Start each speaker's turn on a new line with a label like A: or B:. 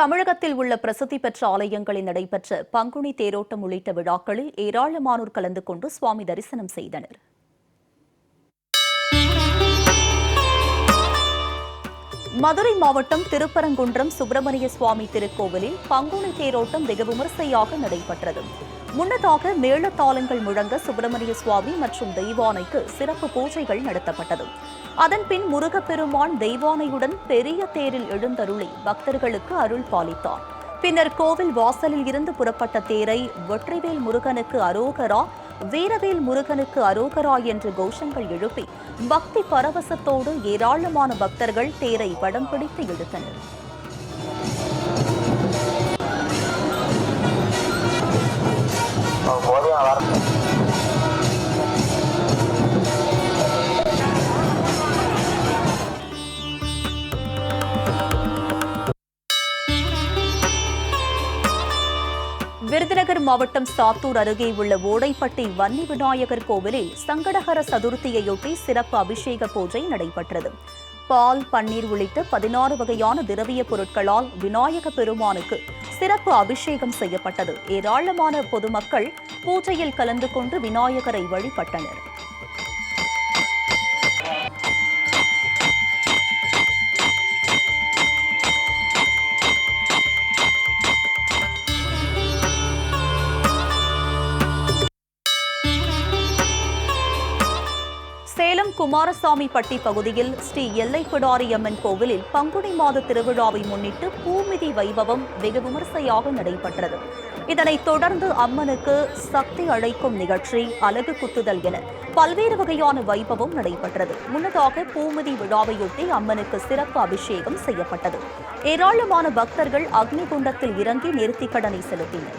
A: தமிழகத்தில் உள்ள பிரசித்தி பெற்ற ஆலயங்களில் நடைபெற்ற பங்குனி தேரோட்டம் உள்ளிட்ட விழாக்களில் ஏராளமானோர் கலந்து கொண்டு சுவாமி தரிசனம் செய்தனர். மதுரை மாவட்டம் திருப்பரங்குன்றம் சுப்பிரமணிய சுவாமி திருக்கோவிலில் பங்குனி தேரோட்டம் வெகு விமர்சையாக நடைபெற்றது. முன்னதாக மேளதாளங்கள் முழங்க சுப்பிரமணிய சுவாமி மற்றும் தெய்வானைக்கு சிறப்பு பூஜைகள் நடத்தப்பட்டது. அதன்பின் முருகப்பெருமான் தெய்வானையுடன் பெரிய தேரில் எழுந்தருளி பக்தர்களுக்கு அருள் பாலித்தார். பின்னர் கோவில் வாசலில் இருந்து புறப்பட்ட தேரை வெற்றிவேல் முருகனுக்கு அரோகரா வீரவேல் முருகனுக்கு அரோகரா என்று கோஷங்கள் எழுப்பி பக்தி பரவசத்தோடு ஏராளமான பக்தர்கள் தேரை வடம் பிடித்து இழுத்தனர் விருதுநகர் மாவட்டம் சாத்தூர் அருகே உள்ள ஓடைப்பட்டி வன்னி விநாயகர் கோவிலில் சங்கடகர சதுர்த்தியையொட்டி சிறப்பு அபிஷேக பூஜை நடைபெற்றது. பால் பன்னீர் உள்ளிட்ட பதினாறு வகையான திரவிய பொருட்களால் விநாயக பெருமானுக்கு சிறப்பு அபிஷேகம் செய்யப்பட்டது. ஏராளமான பொதுமக்கள் பூஜையில் கலந்து கொண்டு விநாயகரை வழிபட்டனர். சேலம் குமாரசாமி பட்டி பகுதியில் ஸ்ரீ எல்லைப்பிடாரி அம்மன் கோவிலில் பங்குனி மாத திருவிழாவை முன்னிட்டு பூமிதி வைபவம் வெகு விமர்சையாக நடைபெற்றது. இதனைத் தொடர்ந்து அம்மனுக்கு சக்தி அழைக்கும் நிகழ்ச்சி அலகு குத்துதல் என பல்வேறு வகையான வைபவம் நடைபெற்றது. முன்னதாக பூமிதி விழாவையொட்டி அம்மனுக்கு சிறப்பு அபிஷேகம் செய்யப்பட்டது. ஏராளமான பக்தர்கள் அக்னிகுண்டத்தில் இறங்கி நேர்த்திக்கடனை செலுத்தினர்.